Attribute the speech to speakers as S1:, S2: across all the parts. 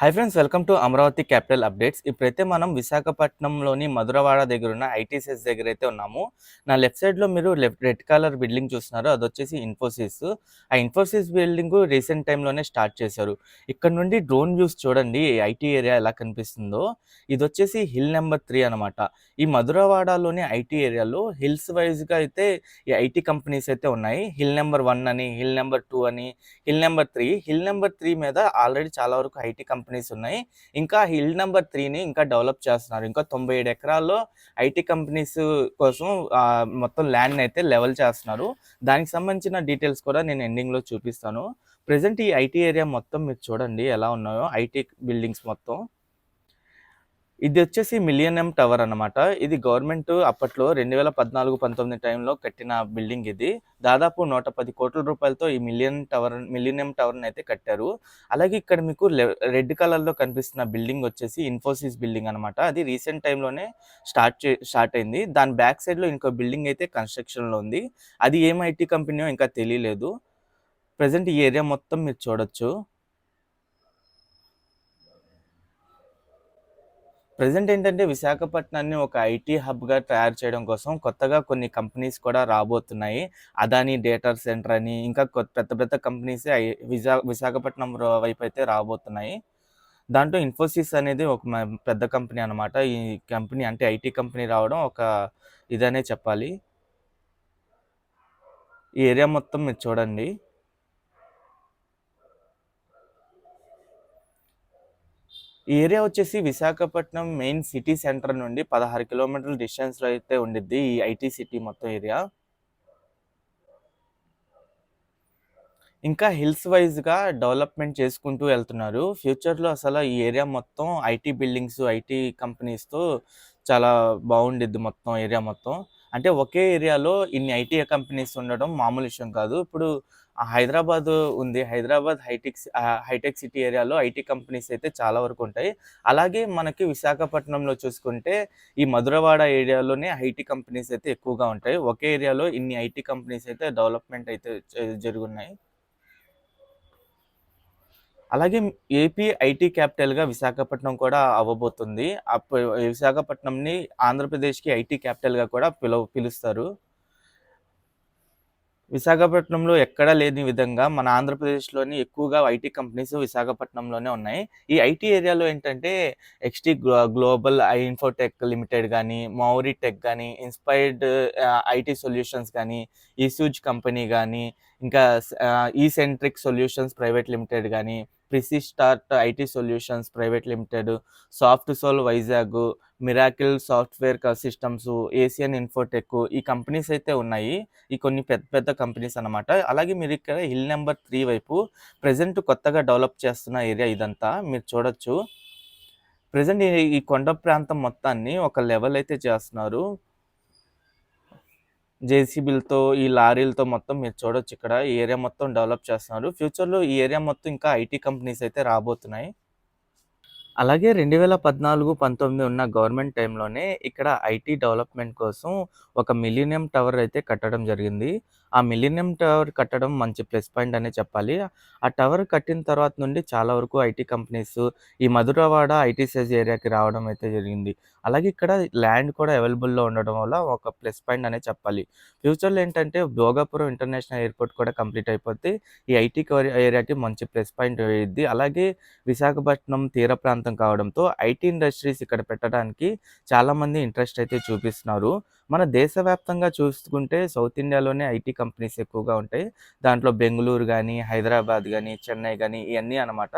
S1: Hi friends welcome to Amaravati capital updates ఇప్పుడైతే మనం విశాఖపట్నంలోని మధురవాడ దగ్గర ఉన్న ఐటీసీఎస్ దగ్గర అయితే ఉన్నాము. నా లెఫ్ట్ సైడ్లో మీరు లెఫ్ట్ రెడ్ కలర్ బిల్డింగ్ చూస్తున్నారు. అది వచ్చేసి ఇన్ఫోసిస్ ఆ ఇన్ఫోసిస్ బిల్డింగ్ రీసెంట్ టైంలోనే స్టార్ట్ చేశారు. ఇక్కడ నుండి డ్రోన్ వ్యూస్ చూడండి ఐటీ ఏరియా ఎలా కనిపిస్తుందో. ఇది వచ్చేసి హిల్ నెంబర్ త్రీ అనమాట ఈ మధురవాడలోని ఐటీ ఏరియాలో హిల్స్ వైజ్గా అయితే ఈ ఐటీ కంపెనీస్ అయితే ఉన్నాయి. హిల్ నెంబర్ వన్ అని హిల్ నెంబర్ టూ అని hill number three hill number three మీద ఆల్రెడీ చాలా వరకు ఐటీ కంపెనీస్ ఉన్నాయి. ఇంకా హిల్ నెంబర్ త్రీని ఇంకా డెవలప్ చేస్తున్నారు. ఇంకా తొంభై ఏడు ఎకరాల్లో ఐటీ కంపెనీస్ కోసం మొత్తం ల్యాండ్ అయితే లెవెల్ చేస్తున్నారు. దానికి సంబంధించిన డీటెయిల్స్ కూడా నేను ఎండింగ్లో చూపిస్తాను. ప్రజెంట్ ఈ ఐటీ ఏరియా మొత్తం మీరు చూడండి ఎలా ఉన్నాయో ఐటీ బిల్డింగ్స్ మొత్తం. ఇది వచ్చేసి మిలియనియం టవర్ అన్నమాట. ఇది గవర్నమెంట్ అప్పట్లో రెండు వేల పద్నాలుగు పంతొమ్మిది టైంలో కట్టిన బిల్డింగ్ ఇది. దాదాపు నూట పది కోట్ల రూపాయలతో ఈ మిలియన్ టవర్ మిలియనియం టవర్ అయితే కట్టారు. అలాగే ఇక్కడ మీకు రెడ్ కలర్లో కనిపిస్తున్న బిల్డింగ్ వచ్చేసి ఇన్ఫోసిస్ బిల్డింగ్ అన్నమాట. అది రీసెంట్ టైంలోనే స్టార్ట్ చే స్టార్ట్ అయింది. దాని బ్యాక్ సైడ్లో ఇంకో బిల్డింగ్ అయితే కన్స్ట్రక్షన్లో ఉంది. అది ఏం ఐటీ కంపెనీయో ఇంకా తెలియలేదు. ప్రజెంట్ ఈ ఏరియా మొత్తం మీరు చూడొచ్చు. ప్రజెంట్ ఏంటంటే విశాఖపట్నాన్ని ఒక ఐటీ హబ్గా తయారు చేయడం కోసం కొత్తగా కొన్ని కంపెనీస్ కూడా రాబోతున్నాయి. అదాని డేటా సెంటర్ అని ఇంకా కొత్త పెద్ద పెద్ద కంపెనీస్ విశా విశాఖపట్నం వైపు అయితే రాబోతున్నాయి. దాంట్లో ఇన్ఫోసిస్ అనేది ఒక మ- పెద్ద కంపెనీ అనమాట ఈ కంపెనీ అంటే ఐటీ కంపెనీ రావడం ఒక ఇదనే చెప్పాలి. ఈ ఏరియా మొత్తం మీరు చూడండి. ఈ ఏరియా వచ్చేసి విశాఖపట్నం మెయిన్ సిటీ సెంటర్ నుండి పదహారు కిలోమీటర్ల డిస్టెన్స్లో అయితే ఉండిద్ది ఈ ఐటీ సిటీ మొత్తం ఏరియా. ఇంకా హిల్స్ వైజ్గా డెవలప్మెంట్ చేసుకుంటూ వెళ్తున్నారు. ఫ్యూచర్లో అసలు ఈ ఏరియా మొత్తం ఐటీ బిల్డింగ్స్ ఐటీ కంపెనీస్తో చాలా బాగుండిద్ది మొత్తం ఏరియా మొత్తం. అంటే ఒకే ఏరియాలో ఇన్ని ఐటీ కంపెనీస్ ఉండడం మామూలు విషయం కాదు. ఇప్పుడు హైదరాబాద్ ఉంది. హైదరాబాద్ హైటెక్ హైటెక్ సిటీ ఏరియాలో ఐటీ కంపెనీస్ అయితే చాలా వరకు ఉంటాయి. అలాగే మనకి విశాఖపట్నంలో చూసుకుంటే ఈ మధురవాడ ఏరియాలోనే ఐటీ కంపెనీస్ అయితే ఎక్కువగా ఉంటాయి. ఒకే ఏరియాలో ఇన్ని ఐటీ కంపెనీస్ అయితే డెవలప్మెంట్ అయితే జరుగున్నాయి. అలాగే ఏపీ ఐటీ క్యాపిటల్గా విశాఖపట్నం కూడా అవ్వబోతుంది. అప్పుడు విశాఖపట్నంని ఆంధ్రప్రదేశ్కి ఐటీ క్యాపిటల్గా కూడా పిలువ పిలుస్తారు. విశాఖపట్నంలో ఎక్కడా లేని విధంగా మన ఆంధ్రప్రదేశ్లోని ఎక్కువగా ఐటీ కంపెనీస్ విశాఖపట్నంలోనే ఉన్నాయి. ఈ ఐటీ ఏరియాలో ఏంటంటే ఎక్స్టీ గ్లోబల్ ఇన్ఫోటెక్ లిమిటెడ్ కానీ మౌరీ టెక్ కానీ ఇన్స్పైర్డ్ ఐటీ సొల్యూషన్స్ కానీ ఈసూజ్ కంపెనీ కానీ ఇంకా ఈ సెంట్రిక్ సొల్యూషన్స్ ప్రైవేట్ లిమిటెడ్ కానీ ప్రిసి start IT solutions private limited soft sol Vizag miracle software systems Asian infotech ఈ కంపెనీస్ అయితే ఉన్నాయి. ఈ కొన్ని పెద్ద పెద్ద కంపెనీస్ అన్నమాట. అలాగే మీరు ఇక్కడ హిల్ నెంబర్ త్రీ వైపు ప్రజెంట్ కొత్తగా డెవలప్ చేస్తున్న ఏరియా ఇదంతా మీరు చూడొచ్చు. ప్రజెంట్ ఈ కొండ ప్రాంతం మొత్తాన్ని ఒక లెవెల్ అయితే చేస్తున్నారు. జేసీబీలతో ఈ లారీలతో మొత్తం మీరు చూడొచ్చు ఇక్కడ. ఈ ఏరియా మొత్తం డెవలప్ చేస్తున్నారు. ఫ్యూచర్లో ఈ ఏరియా మొత్తం ఇంకా ఐటీ కంపెనీస్ అయితే రాబోతున్నాయి. అలాగే రెండు వేల పద్నాలుగు పంతొమ్మిది ఉన్న గవర్నమెంట్ టైంలోనే ఇక్కడ ఐటీ డెవలప్మెంట్ కోసం ఒక మిలీనియం టవర్ అయితే కట్టడం జరిగింది. ఆ మిలీనియం టవర్ కట్టడం మంచి ప్లస్ పాయింట్ అనే చెప్పాలి. ఆ టవర్ కట్టిన తర్వాత నుండి చాలా వరకు ఐటీ కంపెనీస్ ఈ మధురవాడ ఐటీ సైజ్ ఏరియాకి రావడం అయితే జరిగింది. అలాగే ఇక్కడ ల్యాండ్ కూడా అవైలబుల్లో ఉండడం వల్ల ఒక ప్లస్ పాయింట్ అనే చెప్పాలి. ఫ్యూచర్లో ఏంటంటే భోగాపురం ఇంటర్నేషనల్ ఎయిర్పోర్ట్ కూడా కంప్లీట్ అయిపోతే ఈ ఐటీ ఏరియాకి మంచి ప్లస్ పాయింట్ అయ్యింది అలాగే విశాఖపట్నం తీర ప్రాంతం కావడంతో ఐటీ ఇండస్ట్రీస్ ఇక్కడ పెట్టడానికి చాలామంది ఇంట్రెస్ట్ అయితే చూపిస్తున్నారు. మన దేశవ్యాప్తంగా చూసుకుంటే సౌత్ ఇండియాలోనే ఐటీ కంపెనీస్ ఎక్కువగా ఉంటాయి. దాంట్లో బెంగళూరు కానీ హైదరాబాద్ కానీ చెన్నై కానీ ఇవన్నీ అన్నమాట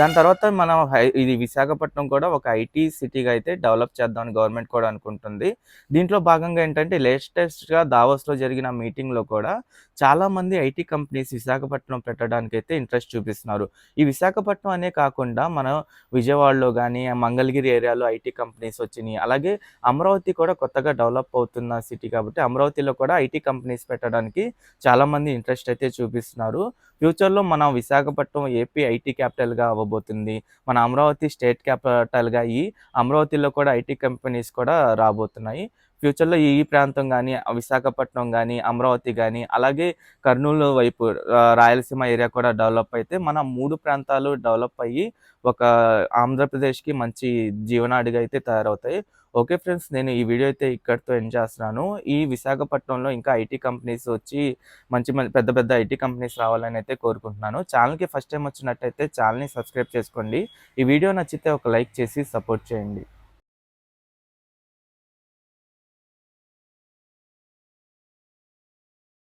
S1: దాని తర్వాత మనం హై- ఇది విశాఖపట్నం కూడా ఒక ఐటీ సిటీగా అయితే డెవలప్ చేద్దామని గవర్నమెంట్ కూడా అనుకుంటుంది. దీంట్లో భాగంగా ఏంటంటే లేటెస్ట్గా దావోస్లో జరిగిన మీటింగ్లో కూడా చాలా మంది ఐటీ కంపెనీస్ విశాఖపట్నం పెట్టడానికి అయితే ఇంట్రెస్ట్ చూపిస్తున్నారు. ఈ విశాఖపట్నం అనే కాకుండా మన విజయవాడలో కానీ మంగళగిరి ఏరియాలో ఐటీ కంపెనీస్ వచ్చినాయి. అలాగే అమరావతి కూడా కొత్తగా డెవలప్ అవుతుంది అవుతున్న సిటీ కాబట్టి అమరావతిలో కూడా ఐటీ కంపెనీస్ పెట్టడానికి చాలామంది ఇంట్రెస్ట్ అయితే చూపిస్తున్నారు. ఫ్యూచర్లో మన విశాఖపట్నం ఏపీ ఐటీ క్యాపిటల్గా అవ్వబోతుంది. మన అమరావతి స్టేట్ క్యాపిటల్గా అయ్యి అమరావతిలో కూడా ఐటీ కంపెనీస్ కూడా రాబోతున్నాయి. ఫ్యూచర్‌లో ఈ ప్రాంతం కానీ విశాఖపట్నం కానీ అమరావతి కానీ అలాగే కర్నూలు వైపు రాయలసీమ ఏరియా కూడా డెవలప్ అయితే మన మూడు ప్రాంతాలు డెవలప్ అయ్యి ఒక ఆంధ్రప్రదేశ్‌కి మంచి జీవనాడిగా అయితే తయారవుతాయి. Okay friends. నేను ఈ వీడియో అయితే ఇక్కడితో ఎండ్ చేస్తున్నాను. ఈ విశాఖపట్నంలో ఇంకా ఐటీ కంపెనీస్ వచ్చి మంచి పెద్ద పెద్ద ఐటీ కంపెనీస్ రావాలని అయితే కోరుకుంటున్నాను. ఛానల్కి ఫస్ట్ టైం వచ్చినట్టయితే ఛానల్ని సబ్స్క్రైబ్ చేసుకోండి. ఈ వీడియో నచ్చితే ఒక లైక్ చేసి సపోర్ట్ చేయండి.